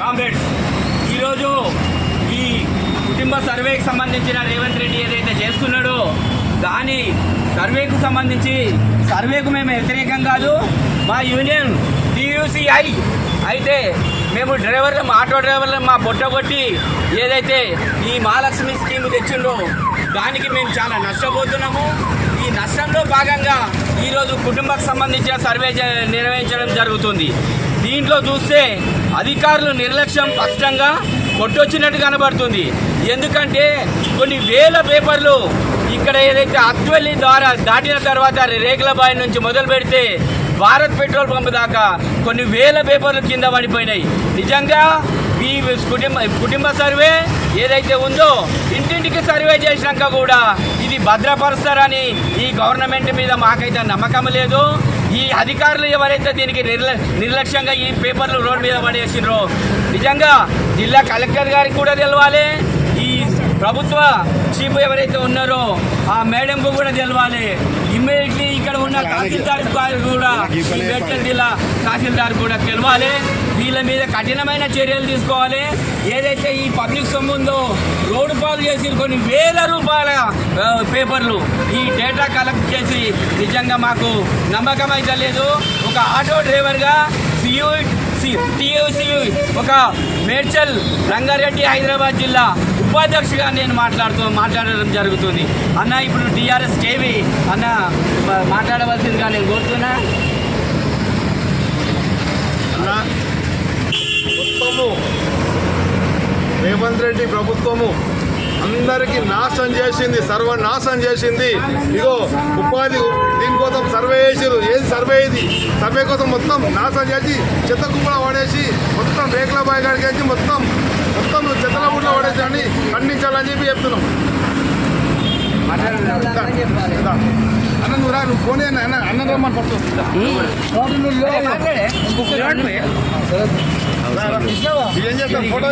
Comrades ఈరోజు ఈ కుటుంబ సర్వేకి సంబంధించిన రేవంత్ రెడ్డి ఏదైతే చేస్తున్నాడో దాని సర్వేకు సంబంధించి సర్వేకు మేము వ్యతిరేకం కాదు. మా యూనియన్ టీయూసీఐ అయితే మేము డ్రైవర్లు ఆటో డ్రైవర్లు మా పొట్ట కొట్టి ఏదైతే ఈ మహాలక్ష్మి స్కీమ్ తెచ్చిండో దానికి మేము చాలా నష్టపోతున్నాము. ఈ నష్టంలో భాగంగా ఈరోజు కుటుంబకు సంబంధించిన సర్వే నిర్వహించడం జరుగుతుంది. దీంట్లో చూస్తే అధికారులు నిర్లక్ష్యం స్పష్టంగా కొట్టొచ్చినట్టు కనబడుతుంది. ఎందుకంటే కొన్ని వేల పేపర్లు ఇక్కడ ఏదైతే అక్వెల్లి ద్వారా దాటిన తర్వాత రేకులబాయి నుంచి మొదలు పెడితే భారత్ పెట్రోల్ పంప్ దాకా కొన్ని వేల పేపర్లు కింద పడిపోయినాయి. నిజంగా ఈ కుటుంబ కుటుంబ సర్వే ఏదైతే ఉందో ఇంటింటికి సర్వే చేసినాక కూడా ఇది భద్రపరుస్తారని ఈ గవర్నమెంట్ మీద మాకైతే నమ్మకం లేదు. ఈ అధికారులు ఎవరైతే దీనికి నిర్ల నిర్లక్ష్యంగా ఈ పేపర్లు రోడ్డు మీద పడేసిండ్రో నిజంగా జిల్లా కలెక్టర్ గారికి కూడా తెలవాలి. ఈ ప్రభుత్వ చీఫ్ ఎవరైతే ఉన్నారో ఆ మేడంకు కూడా తెలవాలి. ఇమ్మీడియట్ తహసీల్దార్ కూడా మేడ్చల్ జిల్లా తహసీల్దార్ కూడా తెలవాలి వీళ్ళ మీద కఠినమైన చర్యలు తీసుకోవాలి. ఏదైతే ఈ పబ్లిక్ సొమ్ముందో రోడ్డు పాలు చేసి కొన్ని వేల రూపాయల పేపర్లు ఈ డేటా కలెక్ట్ చేసి నిజంగా మాకు నమ్మకం అయితే లేదు. ఒక ఆటో డ్రైవర్గా సియూ టీయూసీ ఒక మేడ్చల్ రంగారెడ్డి హైదరాబాద్ జిల్లా ఉపాధ్యక్షుగా నేను మాట్లాడుతూ మాట్లాడడం జరుగుతుంది. అన్న ఇప్పుడు టీఆర్ఎస్ కేవి అన్న మాట్లాడవలసిందిగా నేను కోరుతున్నా. అన్న మొత్తము రేవంత్ రెడ్డి ప్రభుత్వము అందరికీ నాశనం చేసింది సర్వనాశనం చేసింది. ఇగో ఉపాధి దీనికోసం సర్వే చేసారు ఏది సర్వే ఇది? సర్వే కోసం మొత్తం నాశనం చేసి చెత్త కుప్పలో వాడేసి మొత్తం రేకుల బాయ్ గారికి మొత్తం మొత్తం చెత్తల గుడ్లో పడేసి అని ఖండించాలని చెప్పి చెప్తున్నాం. అన్న నువ్వు రా నువ్వు ఫోన్ అన్న అన్న రమ్మని పట్టు. ఏం ఫోటో.